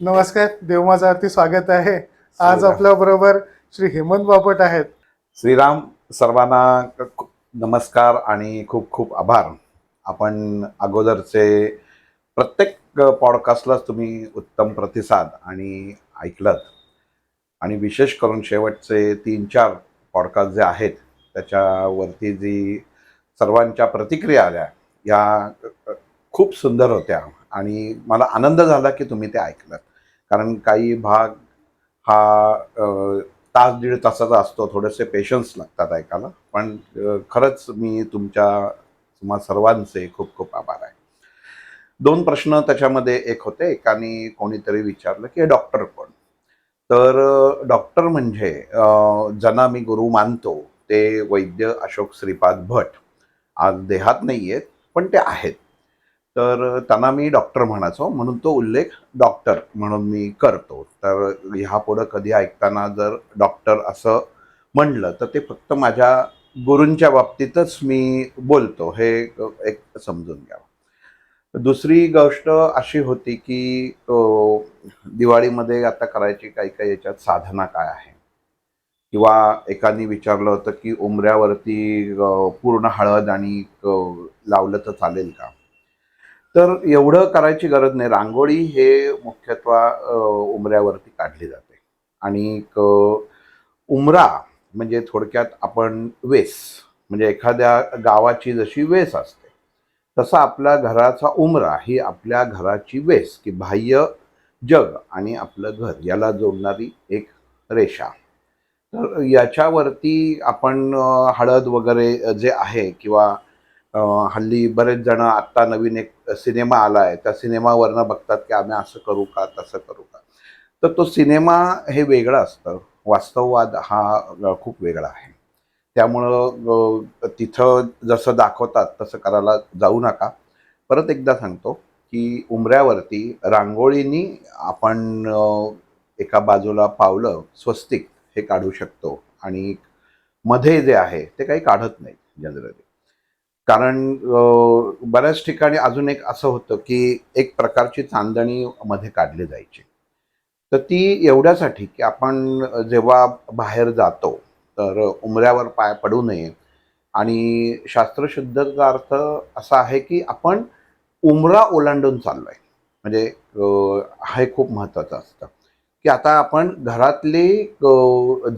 नमस्कार देवमाचा आरती स्वागत आहे. आज. आपल्या बरोबर श्री हेमंत बापट आहेत. श्रीराम सर्वांना नमस्कार आणि खूप खूप आभार. आपण अगोदरचे प्रत्येक पॉडकास्टलाच तुम्ही उत्तम प्रतिसाद आणि ऐकलत. आणि विशेष करून शेवटचे तीन चार पॉडकास्ट जे आहेत त्याच्यावरती जी सर्वांच्या प्रतिक्रिया आल्या या खूप सुंदर होत्या. आणि मला आनंद झाला की तुम्ही ते ऐकलं कारण काही भाग हा तास दीड तासाचा असतो थोडेसे पेशन्स लागतात ऐकायला. पण खरंच मी तुमच्या तुम्हा सर्वांचे खूप खूप आभार आहे. दोन प्रश्न त्याच्यामध्ये एक होते एकाने कोणीतरी विचारलं की डॉक्टर कोण? तर डॉक्टर म्हणजे ज्यांना मी गुरु मानतो ते वैद्य अशोक श्रीपाद भट. आज देहात नाही आहेत पण ते आहेत. तर त्यांना मी डॉक्टर म्हणायचो म्हणून तो उल्लेख डॉक्टर म्हणून मी करतो. तर ह्या पुढं कधी ऐकताना जर डॉक्टर असं म्हणलं तर ते फक्त माझ्या गुरूंच्या बाबतीतच मी बोलतो. हे एक समजून घ्यावं दुसरी गोष्ट अशी होती की दिवाळीमध्ये आता करायची काही काही याच्यात साधना काय आहे? किंवा एकाने विचारलं होतं की उमऱ्यावरती पूर्ण हळद आणि लावलं तर चालेल का? तर एवढं करायची गरज नाही. रांगोळी हे मुख्यत्व उमऱ्यावरती काढली जाते. आणि उमरा म्हणजे थोडक्यात आपण वेस म्हणजे एखाद्या गावाची जशी वेस असते तसा आपल्या घराचा उमरा ही आपल्या घराची वेस की बाह्य जग आणि आपलं घर याला जोडणारी एक रेषा. तर याच्यावरती आपण हळद वगैरे जे आहे किंवा हल्ली बरेच जण आत्ता नवीन एक सिनेमा आला आहे. त्या सिनेमावरनं बघतात की आम्ही असं करू का तसं करू का? तर तो सिनेमा हे वेगळं असतं. वास्तववाद हा खूप वेगळा आहे. त्यामुळं तिथं जसं दाखवतात तसं करायला जाऊ नका. परत एकदा सांगतो की उमऱ्यावरती रांगोळीनी आपण एका बाजूला पावलं स्वस्तिक हे काढू शकतो. आणि मध्ये जे आहे ते काही काढत नाही जनरली. कारण बऱ्याच ठिकाणी अजून एक असं होतं की एक प्रकारची चांदणी मध्ये काढली जायची. तर ती एवढ्यासाठी की आपण जेव्हा बाहेर जातो तर उमऱ्यावर पाय पडू नये. आणि शास्त्रशुद्धचा अर्थ असा आहे की आपण उमरा ओलांडून चाललोय. म्हणजे हे खूप महत्त्वाचं असतं. की आता आपण घरातले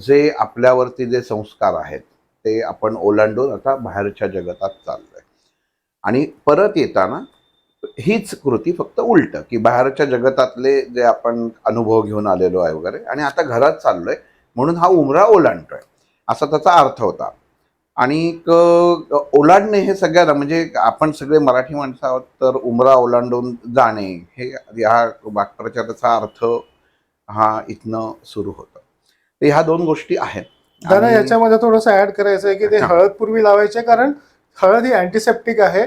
जे आपल्यावरती जे संस्कार आहेत ते आपण ओलांडून आता बाहेरच्या जगतात चाललोय. आणि परत येताना हीच कृती फक्त उलट की बाहेरच्या जगतातले जे आपण अनुभव घेऊन आलेलो आहे वगैरे आणि आता घरात चाललोय म्हणून हा उमरा ओलांडतोय असा त्याचा अर्थ होता. आणि ओलांडणे हे सगळ्यांना म्हणजे आपण सगळे मराठी माणसं आहोत तर उमरा ओलांडून जाणे हे ह्या वाक्प्रचाराचा अर्थ हा इथनं सुरू होतो. तर ह्या दोन गोष्टी आहेत. दादा याच्यामध्ये थोडंसं ऍड करायचं आहे की ते. हळद पूर्वी लावायचे कारण हळद ही अँटीसेप्टिक आहे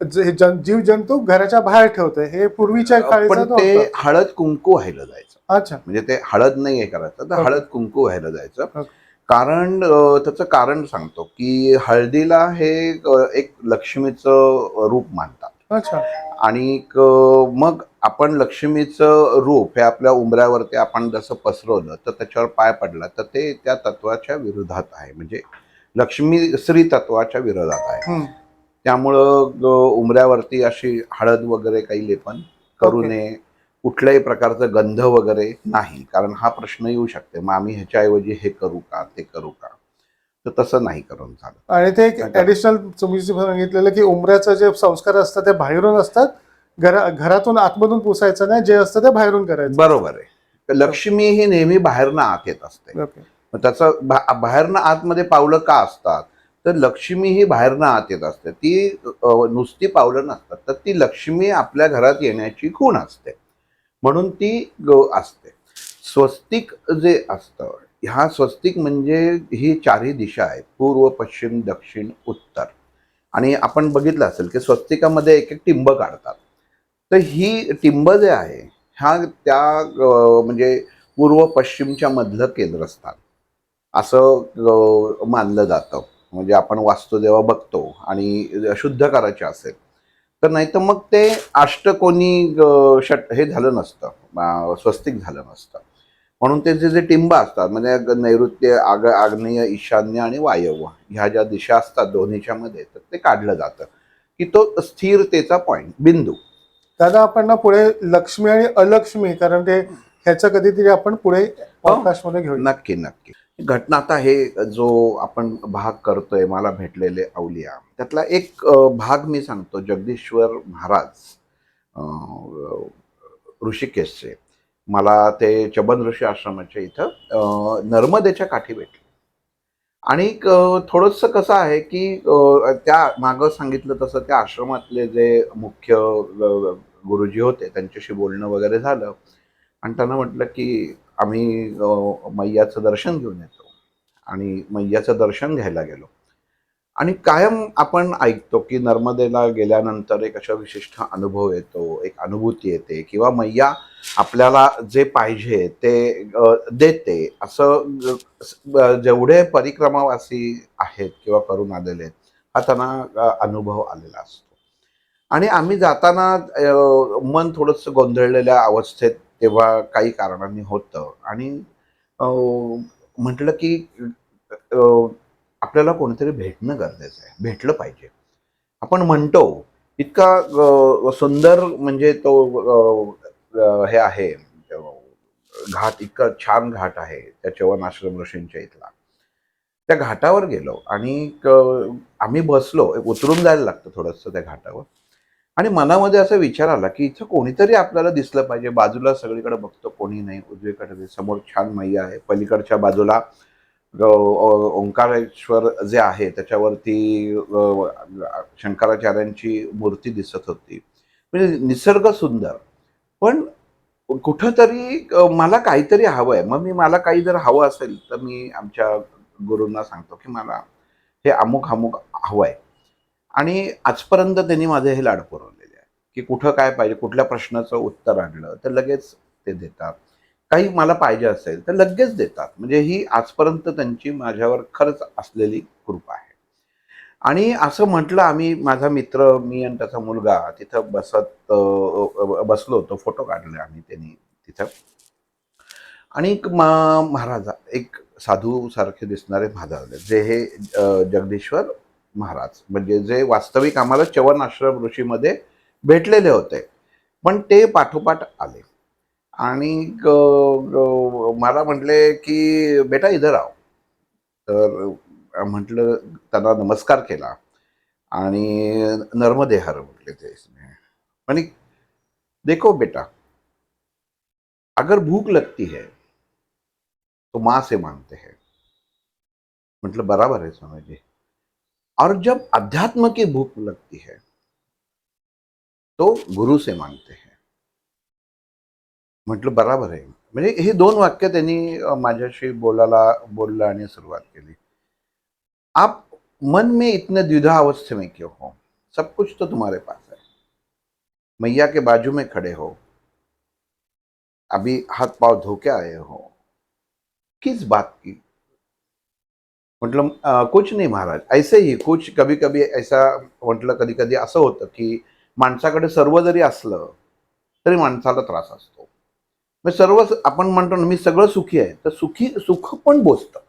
जीव जंतू घराच्या बाहेर ठेवते हे पूर्वीच्या पण ते. हळद कुंकू व्हायला जायचं अच्छा म्हणजे ते हळद नाही हे करायचं तर. हळद कुंकू व्हायला जायचं. कारण त्याचं कारण सांगतो की हळदीला हे एक लक्ष्मीचं रूप मानतात अच्छा आणि मग आपण लक्ष्मीचं रूप हे आपल्या उंबऱ्यावरती आपण जसं पसरवलं तर त्याच्यावर पाय पडला तर ते त्या तत्वाच्या विरोधात आहे म्हणजे लक्ष्मी श्री तत्वाच्या विरोधात आहे. त्यामुळं उंबऱ्यावरती अशी हळद वगैरे काही लेपन करू. नये कुठल्याही प्रकारचं गंध वगैरे नाही कारण हा प्रश्न येऊ शकते मग आम्ही ह्याच्याऐवजी हे करू का ते करू का तर तसं नाही करून चालत आणि ते. ऍडिशनल तुम्ही सांगितलेलं की उमऱ्याचं जे संस्कार असतात ते बाहेरून असतात घरा घरातून आतमधून पुसायचं नाही जे असतं ते बाहेरून करायचं. बरोबर आहे. तर लक्ष्मी ही नेहमी बाहेरनं आत येत असते. त्याचं बाहेरनं आतमध्ये पावलं का असतात? तर लक्ष्मी ही बाहेरनं आत येत असते. ती नुसती पावलं नसतात तर ती लक्ष्मी आपल्या घरात येण्याची खूण असते. म्हणून ती ग- असते. स्वस्तिक जे असतं ह्या स्वस्तिक म्हणजे ही चारही दिशा आहेत पूर्व पश्चिम दक्षिण उत्तर. आणि आपण बघितलं असेल की स्वस्तिकामध्ये एक एक टिंब काढतात. तर ही टिंब जे आहे ह्या त्या म्हणजे पूर्व पश्चिमच्या मधलं केंद्रस्थान. असं मानलं जातं. म्हणजे आपण वास्तू जेव्हा बघतो आणि शुद्ध करायचे असेल. तर नाही तर मग ते अष्टकोनी षट हे झालं नसतं. स्वस्तिक झालं नसतं. म्हणून त्याचे जे टिंब असतात म्हणजे नैऋत्य आग आग्नेय ईशान्य आणि वायव्य ह्या ज्या दिशा असतात दोन्हीच्यामध्ये तर ते काढलं जातं. की तो स्थिरतेचा पॉईंट बिंदू. दादा आपण ना पुढे लक्ष्मी आणि अलक्ष्मी कारण ते ह्याचं कधीतरी आपण पुढे पॉडकास्टमध्ये घेऊ नक्की नक्की. घटना आता हे जो आपण भाग करतोय मला भेटलेले अवलिया त्यातला एक भाग मी सांगतो जगदीश्वर महाराज ऋषिकेशचे. मला ते चबन ऋषी आश्रमाच्या इथं नर्मदेच्या काठी भेटले. आणि थोडंसं कसं आहे की त्या मागं सांगितलं तसं त्या आश्रमातले जे मुख्य गुरुजी होते त्यांच्याशी बोलणं वगैरे झालं. आणि त्यांना म्हटलं की आम्ही मैयाचं दर्शन घेऊन येतो. आणि मैयाचं दर्शन घ्यायला गेलो. आणि कायम आपण ऐकतो की नर्मदेला गेल्यानंतर एक अशा विशिष्ट अनुभव येतो एक अनुभूती येते किंवा मैया आपल्याला जे पाहिजे ते देते. असं जेवढे परिक्रमावासी आहेत किंवा करून आलेले आहेत हा त्यांना अनुभव आलेला असतो. आणि आम्ही जाताना मन थोडंसं गोंधळलेल्या अवस्थेत तेव्हा काही कारणांनी होतं. आणि म्हटलं की आपल्याला कोणीतरी भेटणं गरजेचं आहे. भेटलं पाहिजे. आपण म्हणतो इतका सुंदर म्हणजे तो हे आहे घाट इतका छान घाट आहे त्या चवन आश्रम ऋषींच्या इथला. त्या घाटावर गेलो आणि आम्ही बसलो. उतरून जायला लागतं थोडंसं त्या घाटावर. आणि मनामध्ये असा विचार आला की इथं कोणीतरी आपल्याला दिसलं पाहिजे. बाजूला सगळीकडे बघतो कोणी नाही. उजवीकडे समोर छान मैया आहे. पलीकडच्या बाजूला ओंकारेश्वर जे आहे त्याच्यावरती शंकराचार्यांची मूर्ती दिसत होती. म्हणजे निसर्ग सुंदर. पण कुठंतरी मला काहीतरी हवं आहे मग मी मला काही जर हवं असेल तर मी आमच्या गुरूंना सांगतो की मला हे अमुक अमुक हवं आहे आणि आजपर्यंत त्यांनी माझे हे लाड पुरवलेले आहे. की कुठं काय पाहिजे कुठल्या प्रश्नाचं उत्तर आणलं तर लगेच ते देतात. काही मला पाहिजे असेल तर लगेच देतात. म्हणजे ही आजपर्यंत त्यांची माझ्यावर खरंच असलेली कृपा आहे. आणि असं म्हटलं आम्ही माझा मित्र मी आणि त्याचा मुलगा तिथं बसत बसलो होतो फोटो काढले आम्ही त्यांनी तिथं. आणि एक मा- एक साधू सारखे दिसणारे महाराज जे हे जगदीश्वर महाराज. म्हणजे जे वास्तविक आम्हाला चवन आश्रम ऋषीमध्ये भेटलेले होते. पण ते पाठोपाठ आले. आणि मला म्हटले की बेटा इधर आओ. तर म्हटलं त्यांना नमस्कार केला. आणि नर्मदे हर म्हटले ते आणि देखो बेटा अगर भूख लगती है तो माँ से मांगते हैं. मतलब बराबर है स्वामी जी. और जब अध्यात्म की भूख लगती है तो गुरु से मांगते हैं। म्हटलं बराबर आहे म्हणजे ही दोन वाक्य त्यांनी माझ्याशी बोलायला, बोललं आणि सुरुवात केली. आप मन में इतने द्विधा अवस्थे में क्यों हो? सब कुछ तो तुम्हारे पास है। मैया के बाजू में खड़े हो। अभी हाथ पाँव धो के आए हो। किस बात की? म्हटलं कुछ नाही महाराज. ऐसे ही कुछ कभी कभी ऐसा म्हटलं कधी कधी असं होतं की माणसाकडे सर्व जरी असलं तरी माणसाला त्रास असतो. मग सर्व आपण म्हणतो ना मी सगळं सुखी आहे. तर सुखी सुख पण बोचतं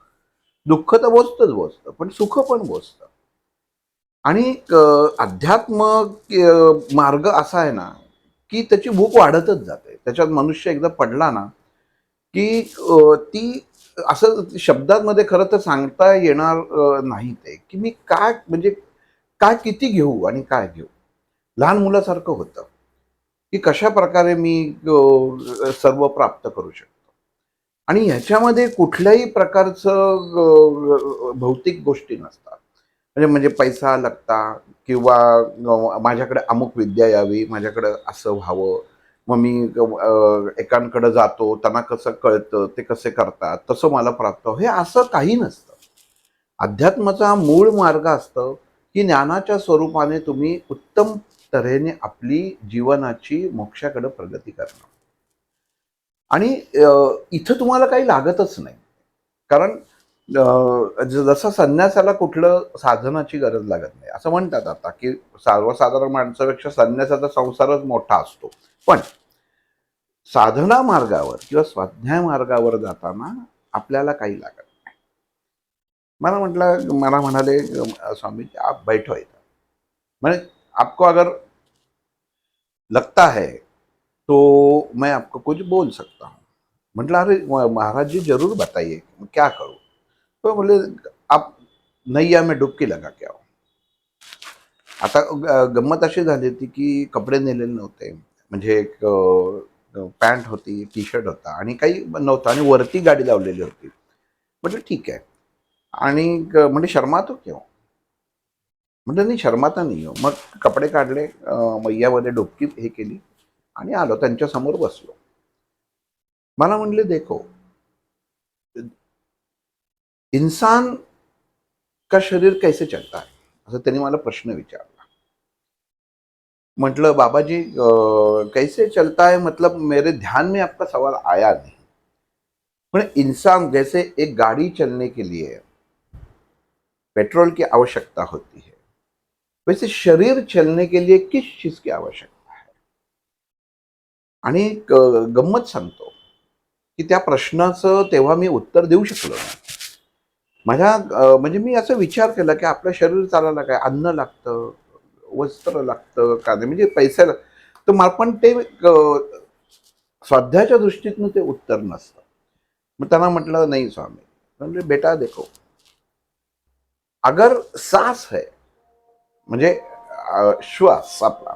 दुःख तर बोचतंच बोचतं पण सुख पण बोचतं आणि अध्यात्म मार्ग असा आहे ना की त्याची भूक वाढतच जाते. त्याच्यात मनुष्य एकदा पडला ना की ती असं शब्दांमध्ये खरं तर सांगता येणार नाही ते. की मी काय म्हणजे काय किती घेऊ आणि काय घेऊ? लहान मुलासारखं होतं. की कशा प्रकारे मी सर्व प्राप्त करू शकतो? आणि ह्याच्यामध्ये कुठल्याही प्रकारचं भौतिक गोष्टी नसतात. म्हणजे म्हणजे पैसा लागता किंवा माझ्याकडे अमुक विद्या यावी माझ्याकडं असं व्हावं मग मी अ, एकांकडे जातो त्यांना कसं कळतं ते कसे करतात तसं मला प्राप्त हे असं काही नसतं. अध्यात्माचा मूळ मार्ग असतं की ज्ञानाच्या स्वरूपाने तुम्ही उत्तम तऱ्हेने आपली जीवनाची मोक्षाकडे प्रगती करणं आणि इथं तुम्हाला काही लागतच नाही. कारण जसं संन्यासाला कुठलं साधनाची गरज लागत नाही असं म्हणतात आता की सर्वसाधारण माणसापेक्षा संन्यासाचा संसारच मोठा असतो. पण साधना मार्गावर किंवा स्वाध्याय मार्गावर जाताना आपल्याला काही लागत नाही. मला म्हटलं मला म्हणाले स्वामी आप बैठो इथं. म्हणजे आपको अगर लगता है तो मैं आपको कुछ बोल सकता हूँ. म्हटलं अरे महाराज जी जरूर बताइए क्या करूँ? तो बोले आप नैया में डुबकी लगा के आओ. आता गंमत अशी झाली होती की कपडे नेलेले नव्हते. म्हणजे एक पॅन्ट होती टी शर्ट होता आणि काही नव्हतं आणि वरती गाडी लावलेली होती. म्हटलं ठीक आहे. आणि म्हणजे शर्मातो क्यों? म्हटलं नाही शर्माता नाही हो. मग कपडे काढले मैयामध्ये डुबकी हे केली आणि आलो त्यांच्यासमोर बसलो. मला म्हणले देखो इंसान का शरीर कैसे चलता है? असं त्यांनी मला प्रश्न विचारला. म्हटलं बाबाजी कैसे चलता है? मतलब मेरे ध्यान में आपका सवाल आया नहीं. पण इंसान जैसे एक गाड़ी चलने के लिए पेट्रोल की आवश्यकता होती है वैसे शरीर चलने के लिए किस चीज की आवश्यकता है? आणि एक गंमत सांगतो की त्या प्रश्नाचं तेव्हा मी उत्तर देऊ शकलो नाही. माझ्या म्हणजे मी असं विचार केला की आपलं शरीर चालायला काय? अन्न लागतं वस्त्र लागतं का नाही? म्हणजे पैसे लाग- तर मला पण ते स्वाध्याच्या दृष्टीतनं ते उत्तर नसतं. मग त्यांना म्हटलं नाही स्वामी. म्हणजे बेटा देखो. अगर सास है म्हणजे श्वास आपला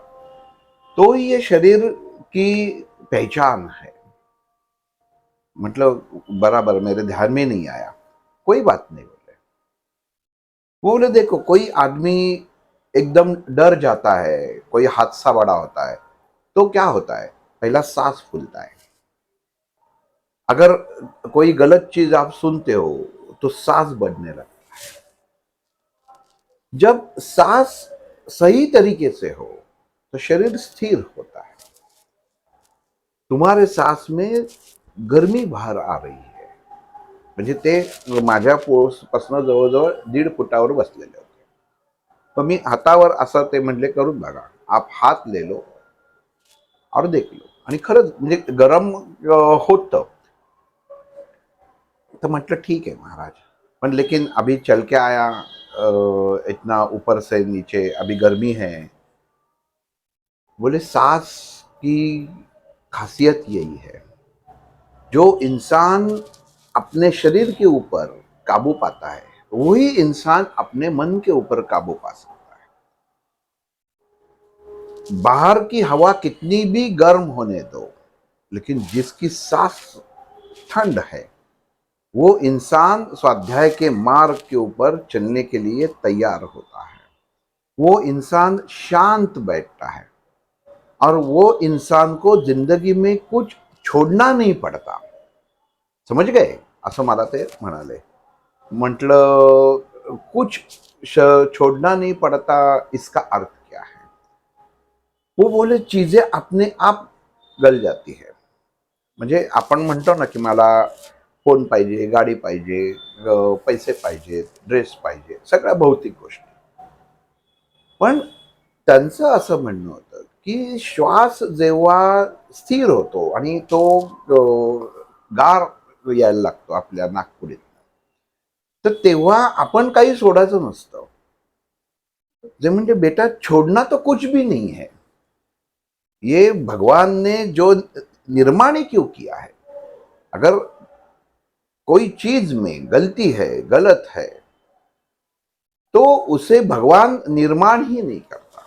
तो ही ये शरीर की पहचान है. मतलब बराबर मेरे ध्यान में नहीं आया. कोई बात नहीं बोले वो बोले, देखो, कोई आदमी एकदम डर जाता है, कोई हादसा बड़ा होता है तो क्या होता है? पहला सांस फूलता है। अगर कोई गलत चीज़ आप सुनते हो तो सांस बढ़ने लगता है। जब सांस सही तरीके से हो तो शरीर स्थिर होता है। तुम्हारे सांस में गर्मी बाहर आ रही है। म्हणजे ते माझ्या पोसपासनं जवळजवळ दीड फुटावर बसलेले होते. पण मी हातावर असं ते म्हणले, करून बघा. आप हात ले लो और देख लो. आणि खरंच म्हणजे गरम होतं. तर म्हटलं, ठीक है महाराज. पण लेकिन अभी चल के आया इतना ऊपर से नीचे, अभी गर्मी है। बोले, सांस की खासियत यही है। जो इंसान अपने शरीर के ऊपर काबू पाता है, वही इंसान अपने मन के ऊपर काबू पा सकता है। बाहर की हवा कितनी भी गर्म होने दो, लेकिन जिसकी सांस ठंड है, वो इंसान स्वाध्याय के मार्ग के ऊपर चलने के लिए तैयार होता है। वो इंसान शांत बैठता है और वो इंसान को ज़िंदगी में कुछ छोड़ना नहीं पड़ता। समझ गए? असं मला ते म्हणाले. म्हटलं कुछ श- छोड़ना नहीं पड़ता इसका अर्थ क्या है? वो बोले चीजें अपने आप गल जाती है. म्हणजे आपण म्हणतो ना की मला फोन पाहिजे गाडी पाहिजे पैसे पाहिजे ड्रेस पाहिजे सगळ्या भौतिक गोष्टी. पण त्यांचं असं म्हणणं होतं की श्वास जेव्हा स्थिर होतो आणि तो गार तो यायला लागतो आपल्या नागपुरीत तर तेव्हा आपण काही सोडायचं नसतं. जे म्हणजे बेटा छोड़ना तो कुछ भी नहीं है ये भगवान ने जो निर्माण ही क्यों किया है? अगर कोई चीज में गलती है गलत है तो उसे भगवान निर्माण ही नहीं करता।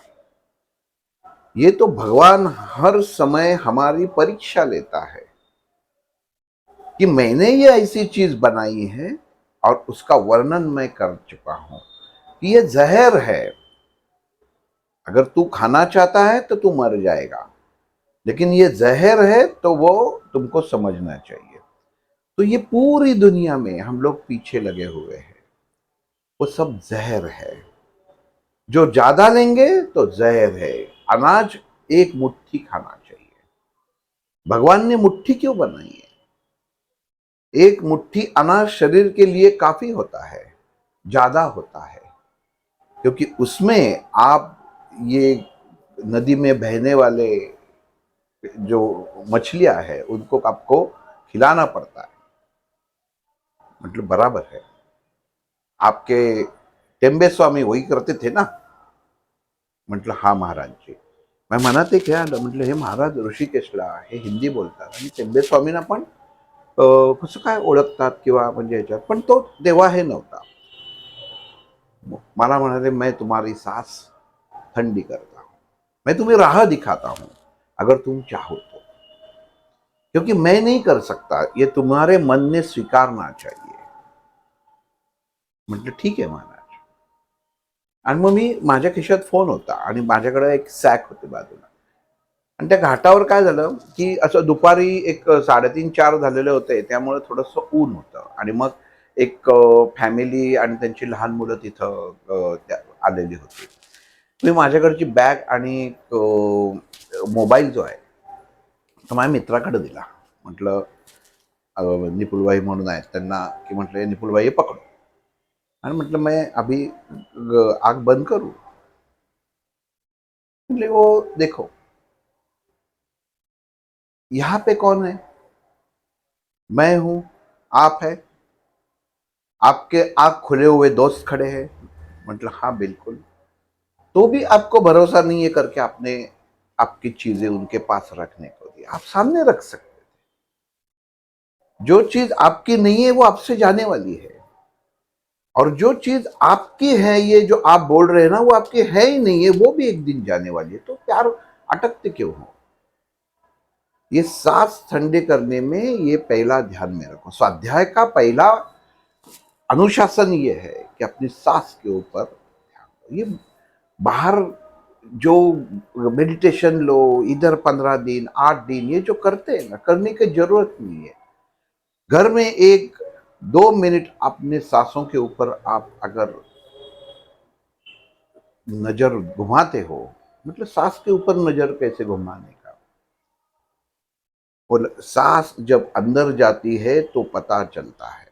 ये तो भगवान हर समय हमारी परीक्षा लेता है। कि मैंने ये ऐसी चीज़ बनाई है और उसका वर्णन मैं कर चुका हूँ। कि ये जहर है। अगर तू खाना चाहता है तो तू मर जाएगा। लेकिन ये जहर है तो वो तुमको समझना चाहिए। तो ये पूरी दुनिया में हम लोग पीछे लगे हुए हैं। वो सब जहर है। जो ज़्यादा लेंगे तो जहर है। अनाज एक मुट्ठी खाना चाहिए। भगवान ने मुट्ठी क्यों बनाई एक मुट्ठी अनाज शरीर के लिए काफ़ी होता है, ज़्यादा होता है। क्योंकि उसमें आप ये नदी में बहने वाले जो मछलियाँ है, उनको आपको खिलाना पड़ता है। मतलब बराबर है। आपके टेम्बे स्वामी वही करते थे ना? म्हटलं हा महाराजजी मी मनात आलं म्हटलं हे महाराज ऋषिकेशला हे हिंदी बोलतात आणि टेंबे स्वामींना पण कसं काय ओळखतात किंवा म्हणजे याच्यात? पण तो देवा हे नव्हता. मला म्हणाले मैं तुम्हारी सास थंडी करता हूं. मैं तुम्हें राह दिखाता हूं अगर तुम चाहो तो. क्योंकि मैं नहीं कर सकता ये तुम्हारे मन ने स्वीकारना चाहिए। म्हटलं ठीक आहे महाराज. आणि मग मी माझ्या खिशात फोन होता आणि माझ्याकडे एक सॅक होते बाजूला. आणि त्या घाटावर काय झालं की असं दुपारी एक साडेतीन चार झालेले होते. त्यामुळे थोडंसं ऊन होतं. आणि मग एक फॅमिली आणि त्यांची लहान मुलं तिथं आलेली होती. मी माझ्याकडची बॅग आणि मोबाईल जो आहे तो माझ्या मित्राकडे दिला. म्हटलं निपुलबाई म्हणून आहेत त्यांना की म्हटलं निपुलबाई पकडू आणि म्हटलं मी अभी आग बंद करू. म्हटले वो हो, देखो. यहाँ पे कौन है? मैं हूँ, आप है। आपके आग खुले हुए दोस्त खड़े हैं। मतलब हाँ बिल्कुल। तो भी आपको भरोसा नहीं है करके आपने आपकी चीज़ें उनके पास रखने को दी। आप सामने रख सकते थे। जो चीज़ आपकी नहीं है, वो आपसे जाने वाली है। और जो चीज़ आपकी है, ये जो आप बोल रहे हैं ना, वो आपकी है ही नहीं है, वो भी एक दिन जाने वाली है। तो प्यार, अटकते क्यों हो? ये सांस ठंडे करने में ये पहला ध्यान में रखो। स्वाध्याय का पहला अनुशासन ये है कि अपनी सांस के ऊपर ये बाहर जो मेडिटेशन लो, इधर पंद्रह दिन, आठ दिन, ये जो करते हैं ना, करने की ज़रूरत नहीं है। घर में एक, दो मिनट अपने सांसों के ऊपर आप अगर नज़र घुमाते हो मतलब सांस के ऊपर नज़र कैसे घुमाने सांस जब अंदर जाती है तो पता चलता है।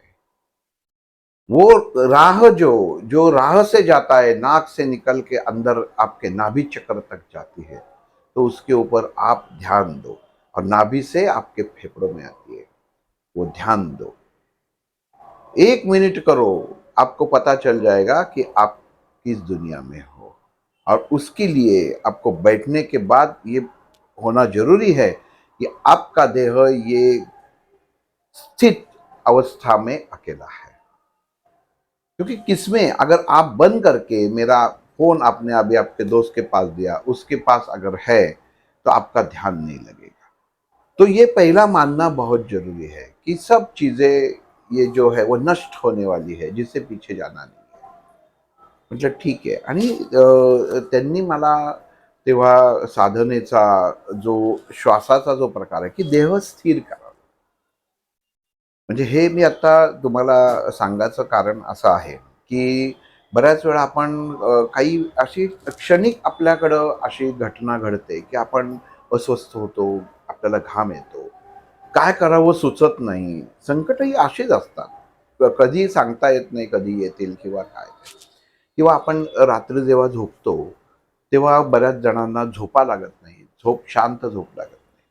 वो राह जो जो राह से जाता है, नाक से निकल के अंदर आपके नाभि चक्र तक जाती है तो उसके ऊपर आप ध्यान दो और नाभि से आपके फेफड़ों में आती है। वो ध्यान दो। एक मिनट करो, आपको पता चल जाएगा कि आप किस दुनिया में हो। और उसके लिए आपको बैठने के बाद ये होना ज़रूरी है कि आपका देह ये स्थित अवस्था में अकेला है। क्योंकि किसमें? अगर आप बंद करके मेरा फ़ोन आपने अभी आपके दोस्त के पास दिया, उसके पास अगर है तो आपका ध्यान नहीं लगेगा। तो ये पहला मानना बहुत ज़रूरी है कि सब चीज़ें ये जो है, वो नष्ट होने वाली है जिससे पीछे जाना नहीं है। म्हटलं ठीक आहे आणि त्यांनी मला तेव्हा साधनेचा जो श्वासाचा जो प्रकार आहे की देह स्थिर करा म्हणजे हे मी आता तुम्हाला सांगायचं कारण असं आहे की बऱ्याच वेळा आपण काही अशी क्षणिक आपल्याकडं अशी घटना घडते की आपण अस्वस्थ होतो आपल्याला घाम येतो. काय करावं सुचत नाही संकटही अशीच असतात. कधी सांगता येत नाही कधी येतील किंवा काय. किंवा आपण रात्री जेव्हा झोपतो तेव्हा बऱ्याच जणांना झोपा लागत नाही. झोप शांत झोप लागत नाही.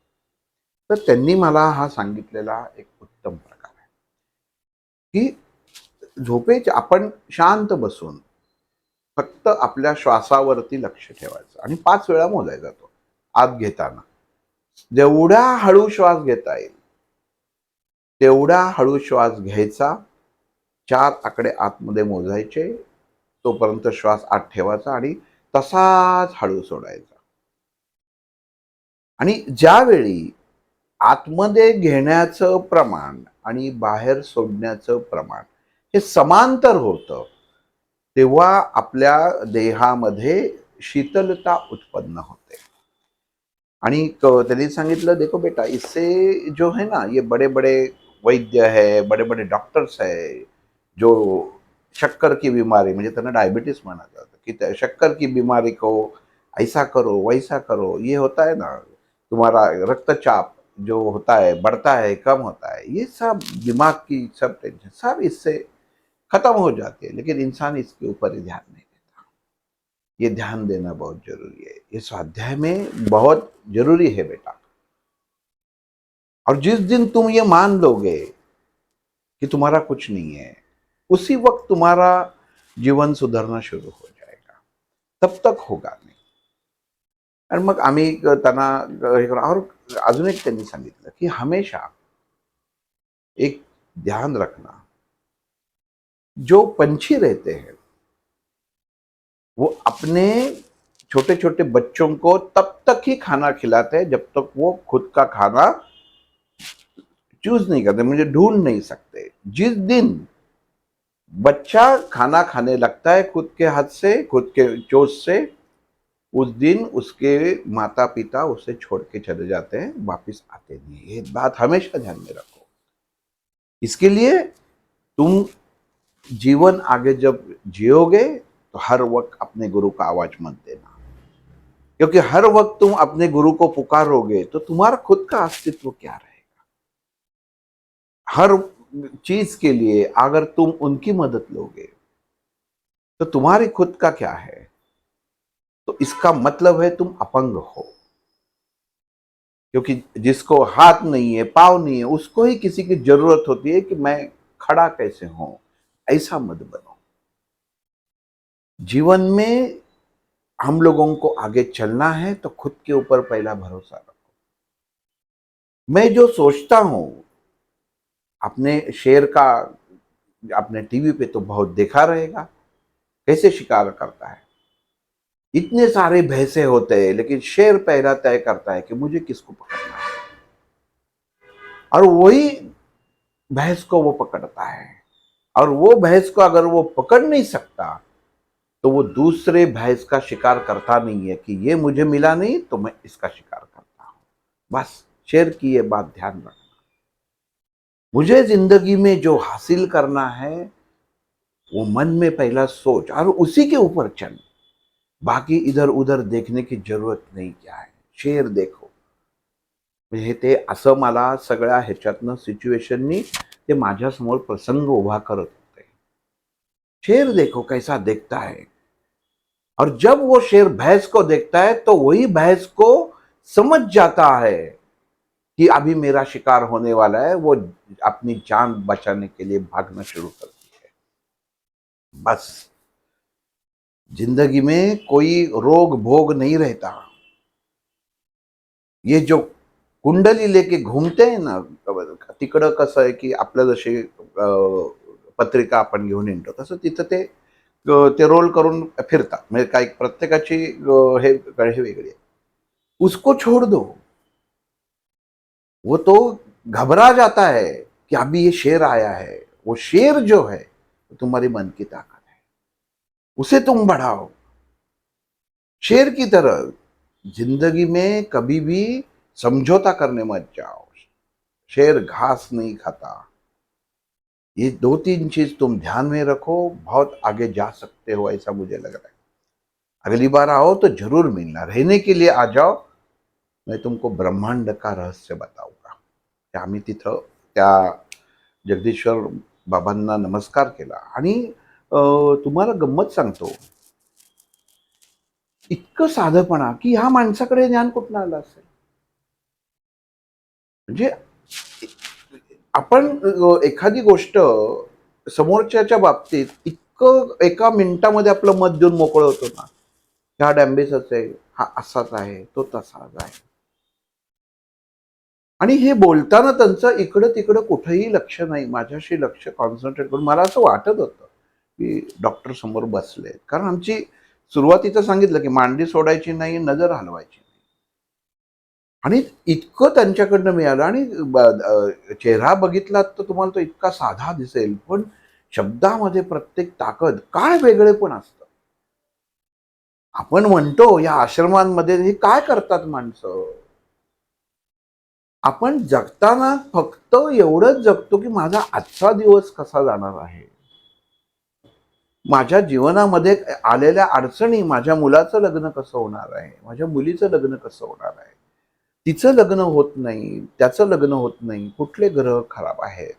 तर त्यांनी मला हा सांगितलेला एक उत्तम प्रकार आहे. की झोपेच आपण शांत बसून फक्त आपल्या श्वासावरती लक्ष ठेवायचं आणि पाच वेळा मोजायचा जातो आत घेताना. जेवढा हळू श्वास घेता येईल तेवढा हळू श्वास घ्यायचा. चार आकडे आतमध्ये मोजायचे. तोपर्यंत श्वास आत ठेवायचा आणि तसाच हळू सोडायचा. आणि ज्यावेळी आतमध्ये घेण्याचं प्रमाण आणि बाहेर सोडण्याचं प्रमाण हे समांतर होतं तेव्हा आपल्या देहामध्ये शीतलता उत्पन्न होते. आणि त्यांनी सांगितलं देखो बेटा इससे जो है ना ये बड़े बड़े वैद्य है बड़े बड़े डॉक्टर्स है जो शक्कर की बीमारी म्हणजे त्यांना डायबिटीस म्हणतात की शक्कर की बीमारी को ऐसा करो, वैसा करो, ये होता है ना, तुम्हारा रक्तचाप जो होता है, बढ़ता है, कम होता है, ये सब दिमाग की सब टेंशन सब इससे खत्म हो जाती है, लेकिन इंसान इसके ऊपर ही ध्यान नहीं देता। ये ध्यान देना बहुत ज़रूरी है। ये स्वाध्याय में बहुत ज़रूरी है बेटा। और जिस दिन तुम ये मान लोगे कि तुम्हारा कुछ नहीं है, उसी वक्त तुम्हारा जीवन सुधरना शुरू हो जाएगा तब तक होगा नाही। आणि मग आम्ही, त्यांना, हे करू और अजून एक त्यांनी सांगितलं की हमेशा एक ध्यान रखना, जो पंछी रहते हैं, वो अपने छोटे छोटे बच्चों को तब तक ही खाना खिलाते हैं, जब तक वो खुद का खाना चूज़ नहीं करते, मुझे ढूंढ नहीं सकते। जिस दिन बच्चा खाना खाने लगता है खुद के हाथ से, खुद के चोट से। उस दिन उसके माता पिता उसे छोड़ के चले जाते हैं, वापस आते नहीं ये बात हमेशा ध्यान में रखो। इसके लिए तुम जीवन आगे जब जियोगे तो हर वक्त अपने गुरु का आवाज़ मत देना। क्योंकि हर वक्त तुम अपने गुरु को पुकारोगे तो तुम्हारा खुद का अस्तित्व क्या रहेगा? हर चीज़ के लिए अगर तुम उनकी मदद लोगे तो तुम्हारे खुद का क्या है? तो इसका मतलब है तुम अपंग हो। क्योंकि जिसको हाथ नहीं है, पाव नहीं है, उसको ही किसी की ज़रूरत होती है कि मैं खड़ा कैसे हूँ ऐसा मत बनो। जीवन में हम लोगों को आगे चलना है तो खुद के ऊपर पहला भरोसा रखो। मैं जो सोचता हूँ अपने शेर का, अपने टीवी पे तो बहुत देखा रहेगा। कैसे शिकार करता है? इतने सारे भैंसे होते हैं, लेकिन शेर पहला तय करता है कि मुझे किसको पकड़ना है। और वही भैंस को वो पकड़ता है। और वो भैंस को अगर वो पकड़ नहीं सकता तो वो दूसरे भैंस का शिकार करता नहीं है कि ये मुझे मिला नहीं तो मैं इसका शिकार करता हूँ। बस शेर की ये बात ध्यान रखना मुझे ज़िंदगी में जो हासिल करना है, वो मन में पहला सोच और उसी के ऊपर चल। बाकी इधर उधर देखने की ज़रूरत नाही क्या आहे शेर देखो। ते असं मला सगळ्या ह्याच्यातनं सिच्युएशननी ते माझ्यासमोर प्रसंग उभा करत होते. शेर देखो कैसा देखता है. और जब वो शेर भैंस को देखता है तो वही भैंस को समझ जाता है. कि अभी मेरा शिकार होने वाला है वो अपनी जान बचाने के लिए भागना शुरू करती है। बस। ज़िंदगी में कोई रोग भोग नहीं रहता। ये जो कुंडली लेके घूमते हैं ना तिकडं कसं आहे की आपलं जशी अं, पत्रिका आपण घेऊन येतो तसं तिथं ते ते रोल करून फिरतात. म्हणजे काही प्रत्येकाची हे वेगळी आहे. उसको छोड़ दो. वो तो घबरा जाता है कि अभी ये शेर आया है, वो शेर जो है तुम्हारी मन की ताकत है। उसे तुम बढ़ाओ। शेर की तरह ज़िंदगी में कभी भी समझौता करने मत जाओ। शेर घास नहीं खाता। ये दो तीन चीज़ तुम ध्यान में रखो, बहुत आगे जा सकते हो, ऐसा मुझे लग रहा है। अगली बार आओ तो ज़रूर मिलना। रहने के लिए आ जाओ। मैं तुमको ब्रह्मांड का रहस्य बताऊँगा आम्ही तिथं त्या जगदीश्वर बाबांना नमस्कार केला. आणि तुम्हाला गंमत सांगतो. इतकं साधंपणा की ह्या माणसाकडे ज्ञान कुठनं आलं असेल? म्हणजे आपण एखादी गोष्ट समोरच्याच्या बाबतीत इतकं एका मिनिटामध्ये आपलं मत देऊन मोकळं होतो ना. ह्या डॅम्बेस आहे हा असाच आहे तो तसाच आहे. आणि हे बोलताना त्यांचं इकडं तिकडं कुठंही लक्ष नाही माझ्याशी लक्ष कॉन्सन्ट्रेट करून. मला असं वाटत होतं की डॉक्टर समोर बसले कारण आमची सुरुवातीचं सांगितलं की मांडी सोडायची नाही नजर हलवायची नाही. आणि इतकं त्यांच्याकडनं मिळालं आणि चेहरा बघितलात तर तुम्हाला तो इतका साधा दिसेल. पण शब्दामध्ये प्रत्येक ताकद काय वेगळे पण असतं. आपण म्हणतो या आश्रमांमध्ये हे काय करतात माणसं? आपण जगताना फक्त एवढंच जगतो की माझा आजचा दिवस कसा जाणार आहे? माझ्या जीवनामध्ये आलेल्या अडचणी माझ्या मुलाचं लग्न कसं होणार आहे? माझ्या मुलीचं लग्न कसं होणार आहे? तिचं लग्न होत नाही त्याचं लग्न होत नाही कुठले ग्रह खराब आहेत?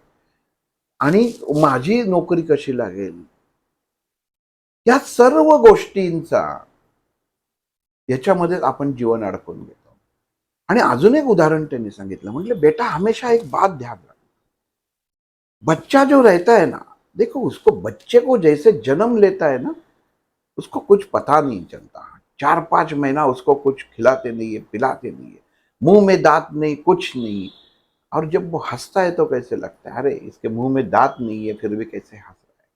आणि माझी नोकरी कशी लागेल? या सर्व गोष्टींचा याच्यामध्ये आपण जीवन अडकून घेतो आणि अजून एक उदाहरण त्यांनी सांगितलं. बेटा, हमेशा एक बात ध्यान रख. बच्चा जो रहता है ना, देखो, उसको बच्चे को जैसे जन्म लेता है ना, उसको कुछ पता नहीं चलता। चार पाँच महीना उसको कुछ खिलाते नहीं है, पिलाते नहीं है, मुँह में दांत नहीं, कुछ नहीं। और जब वो हंसता है तो कैसे लगता है? अरे, इसके मुँह में दांत नहीं है, फिर भी कैसे हंस रहा है?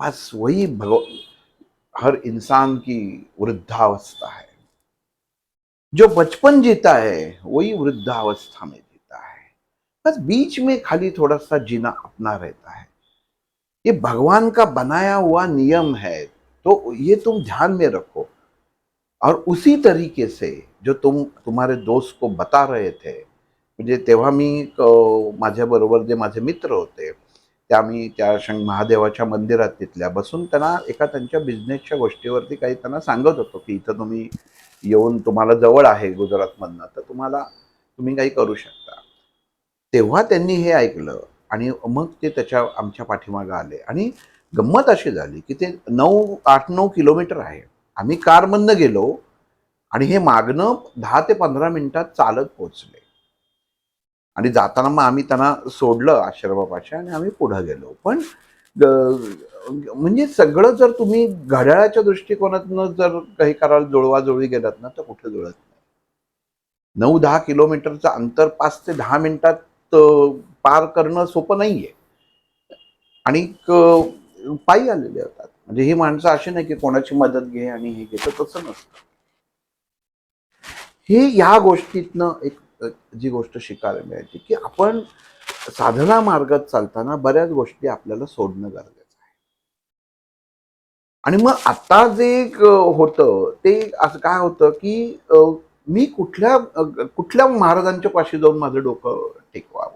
बस वही भगव, हर इंसान की वृद्धावस्था है। जो बचपन जीता है, वही वृद्धावस्था में जीता है। बस बीच में खाली थोड़ा सा जीना अपना रहता है। ये भगवान का बनाया हुआ नियम है तो ये तुम ध्यान में रखो। और उसी तरीके से जो तुम, तुम्हारे दोस्त को बता रहे थे म्हणजे तेव्हा मी माझ्याबरोबर जे माझे मित्र होते त्या मी त्या शं महादेवाच्या मंदिरात तिथल्या बसून त्यांना एका त्यांच्या बिझनेसच्या गोष्टीवरती काही त्यांना सांगत होतो की इथं तुम्ही येऊन तुम्हाला जवळ आहे गुजरातमधनं तर तुम्हाला तुम्ही काही करू शकता. तेव्हा त्यांनी हे ऐकलं आणि मग ते त्याच्या आमच्या पाठीमागं आले आणि गंमत अशी झाली की ते नऊ आठ नऊ किलोमीटर आहे. आम्ही कारमधनं गेलो आणि हे मागणं दहा ते पंधरा मिनिटात चालत पोचले. आणि जाताना मग आम्ही त्यांना सोडलं आश्रमापाशी आणि आम्ही पुढं गेलो. पण म्हणजे सगळं जर तुम्ही घड्याळाच्या दृष्टिकोनातनं जर काही कराल जुळवाजुळवी गेलात ना तर कुठे जुळत नाही. नऊ दहा किलोमीटरचं अंतर पाच ते दहा मिनिटात पार करणं सोपं नाहीये. आणि पायी आलेले होतात म्हणजे ही माणसं अशी नाही की कोणाची मदत घे आणि हे घे तर तसं नसतं. हे या गोष्टीतनं एक जी गोष्ट शिकायला मिळायची की आपण साधना मार्गात चालताना बऱ्याच गोष्टी आपल्याला सोडणं गरजेचं आहे. आणि मग आता जे होतं ते असं काय होतं की मी कुठल्या कुठल्या महाराजांच्या पाशी जाऊन माझं डोकं टेकवावं?